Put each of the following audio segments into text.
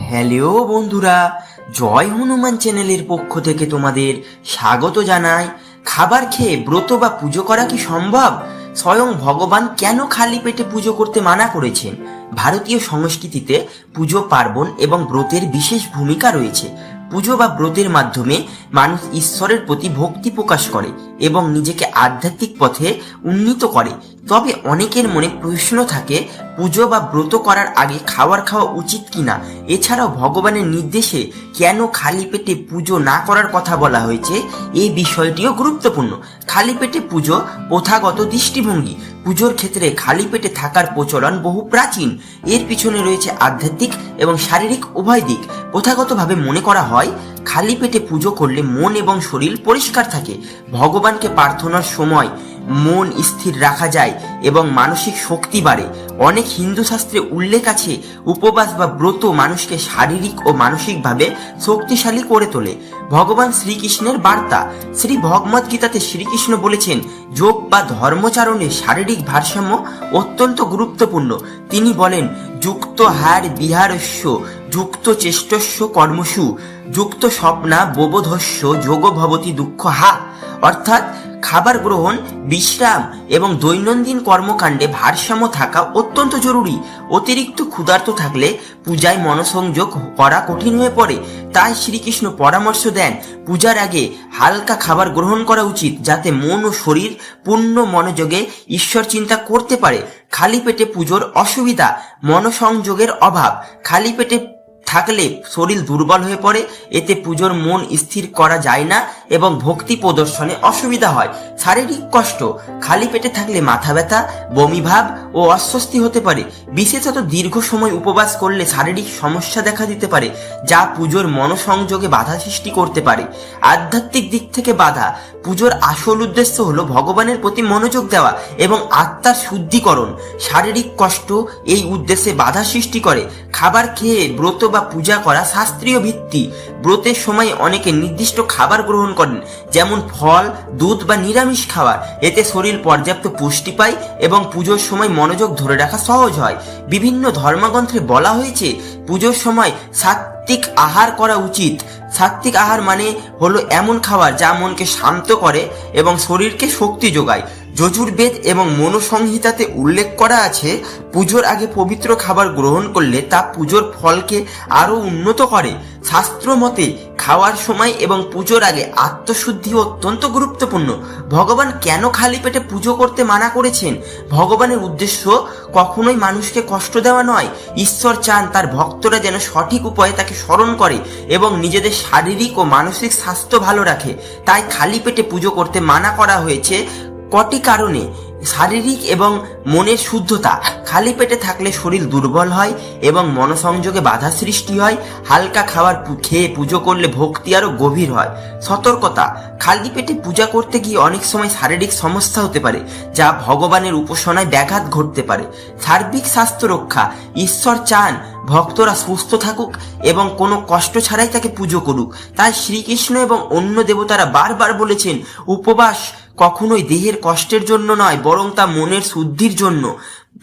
Hello বন্ধুরা, জয় হনুমান চ্যানেলের পক্ষ থেকে তোমাদের স্বাগত জানাই। খাবার খেয়ে ব্রত বা পুজো করা কি সম্ভব? স্বয়ং ভগবান কেন খালি পেটে পুজো করতে মানা করেছেন? ভারতীয় সংস্কৃতিতে পুজো পার্বণ এবং ব্রতের বিশেষ ভূমিকা রয়েছে। পুজো বা ব্রতের মাধ্যমে মানুষ ঈশ্বরের প্রতি ভক্তি প্রকাশ করে এবং নিজেকে আধ্যাত্মিক পথে উন্নীত করে। তবে অনেকের মনে প্রশ্ন থাকে, পুজো বা ব্রত করার আগে খাবার খাওয়া উচিত কিনা? এছাড়াও ভগবানের নির্দেশে কেন খালি পেটে পুজো না করার কথা বলা হয়েছে? এই বিষয়টিও গুরুত্বপূর্ণ। খালি পেটে পুজো প্রথাগত দৃষ্টিভঙ্গি। পুজোর ক্ষেত্রে খালি পেটে থাকার প্রচলন বহু প্রাচীন। এর পিছনে রয়েছে আধ্যাত্মিক এবং শারীরিক উভয় দিক। প্রথাগতভাবে মনে করা হয়, খালি পেটে পুজো করলে মন এবং শরীর পরিষ্কার থাকে। ভগবানকে প্রার্থনার সময় মন স্থির রাখা যায় এবং মানসিক শক্তি বাড়ে। অনেক হিন্দু শাস্ত্রে উল্লেখ আছে, উপবাস বা ব্রত মানুষকে শারীরিক ও মানসিকভাবে শক্তিশালী করে তোলে। ভগবান শ্রীকৃষ্ণের বার্তা, শ্রী ভগবত গীতাতে শ্রীকৃষ্ণ বলেছেন, যোগ বা ধর্মচারণে শারীরিক ভারসাম্য অত্যন্ত গুরুত্বপূর্ণ। তিনি বলেন, যুক্ত হার বিহারস্য, যুক্ত চেষ্টস্য কর্মসু যুক্ত স্বপ্না বোবোধস্য যোগ ভবতি দুঃখ হা। অর্থাৎ খাবার গ্রহণ, বিশ্রাম এবং দৈনন্দিন কর্মকাণ্ডে ভারসাম্য থাকা অত্যন্ত জরুরি। অতিরিক্ত ক্ষুধার্ত থাকলে পূজায় মনসংযোগ করা কঠিন হয়ে পড়ে। তাই শ্রীকৃষ্ণ পরামর্শ দেন, পূজার আগে হালকা খাবার গ্রহণ করা উচিত যাতে মন ও শরীর পূর্ণ মনোযোগে ঈশ্বর চিন্তা করতে পারে। খালি পেটে পুজোর অসুবিধা, মনসংযোগের অভাব, খালি পেটে থাকলে শরীর দুর্বল হয়ে পড়ে, এতে পুজোর মন স্থির করা যায় না এবং ভক্তি প্রদর্শনে অসুবিধা হয়। শারীরিক কষ্ট, খালি পেটে থাকলে মাথা ব্যথা বমিভাব ও অস্বস্তি হতে পারে। বিশেষত দীর্ঘ সময় উপবাস করলে শারীরিক সমস্যা দেখা দিতে পারে, যা পুজোর মনসংযোগে বাধা সৃষ্টি করতে পারে। আধ্যাত্মিক দিক থেকে বাধা, পুজোর আসল উদ্দেশ্য হলো ভগবানের প্রতি মনোযোগ দেওয়া এবং আত্মার শুদ্ধিকরণ। শারীরিক কষ্ট এই উদ্দেশ্যে বাধা সৃষ্টি করে খাবার খেয়ে ব্রত বা পূজা করা শাস্ত্রীয় ভিত্তি। ব্রতের সময় অনেকে নির্দিষ্ট খাবার গ্রহণ করেন, যেমন ফল, দুধ বা নিরামিষ খাবার এতে শরীর পর্যাপ্ত পুষ্টি পায় এবং পুজোর সময় মনোযোগ ধরে রাখা সহজ হয়। বিভিন্ন ধর্মগ্রন্থে বলা হয়েছে, পুজোর সময় সাত্বিক আহার করা উচিত। সাত্বিক আহার মানে হলো এমন খাবার যা মনকে শান্ত করে এবং শরীরকে শক্তি যোগায়। যজুর্বেদ এবং মনোসংহিতাতে উল্লেখ করা আছে, পুজোর আগে পবিত্র খাবার গ্রহণ করলে তা পুজোর ফলকে আরও উন্নত করে। শাস্ত্র মতে, খাওয়ার সময় এবং পুজোর আগে আত্মশুদ্ধি অত্যন্ত গুরুত্বপূর্ণ। ভগবান কেন খালি পেটে পুজো করতে মানা করেছেন? ভগবানের উদ্দেশ্য কখনোই মানুষকে কষ্ট দেওয়া নয়। ঈশ্বর চান তার ভক্তরা যেন সঠিক উপায়ে তাকে স্মরণ করে এবং নিজেদের শারীরিক ও মানসিক স্বাস্থ্য ভালো রাখে। তাই খালি পেটে পুজো করতে মানা করা হয়েছে। কটি কারণে? শারীরিক এবং মনের শুদ্ধতা। খালি পেটে থাকলে শরীর দুর্বল হয় এবং মনসংযোগে বাধা সৃষ্টি হয়। হালকা খাবার খেয়ে পুজো করলে ভক্তি আরও গভীর হয়। সতর্কতা। খালি পেটে পূজা করতে গিয়ে অনেক সময় শারীরিক সমস্যা হতে পারে, যা ভগবানের উপাসনায় ব্যাঘাত ঘটতে পারে। সার্বিক স্বাস্থ্য রক্ষা। ঈশ্বর চান ভক্তরা সুস্থ থাকুক এবং কোনো কষ্ট ছাড়াই তাকে পুজো করুক। তাই শ্রীকৃষ্ণ এবং অন্য দেবতারা বারবার বলেছেন, উপবাস কখনোই দেহের কষ্টের জন্য নয়, বরং তা মনের শুদ্ধির জন্য।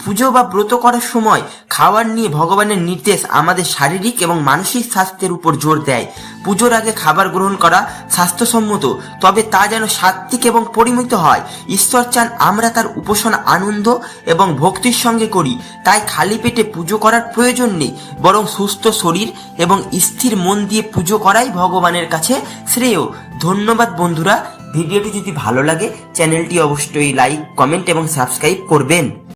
পুজো বা ব্রত করার সময় খাবার নিয়ে ভগবানের নির্দেশ আমাদের শারীরিক এবং মানসিক স্বাস্থ্যের উপর জোর দেয়। পুজোর আগে খাবার গ্রহণ করা স্বাস্থ্যসম্মত, তবে তা যেন সাত্বিক এবং পরিমিত হয়। ঈশ্বর চান আমরা তার উপাসনা আনন্দ এবং ভক্তির সঙ্গে করি। তাই খালি পেটে পুজো করার প্রয়োজন নেই, বরং সুস্থ শরীর এবং স্থির মন দিয়ে পুজো করাই ভগবানের কাছে শ্রেয়। ধন্যবাদ বন্ধুরা। ভিডিওটি যদি ভালো লাগে, চ্যানেলটি অবশ্যই লাইক, কমেন্ট এবং সাবস্ক্রাইব করবেন।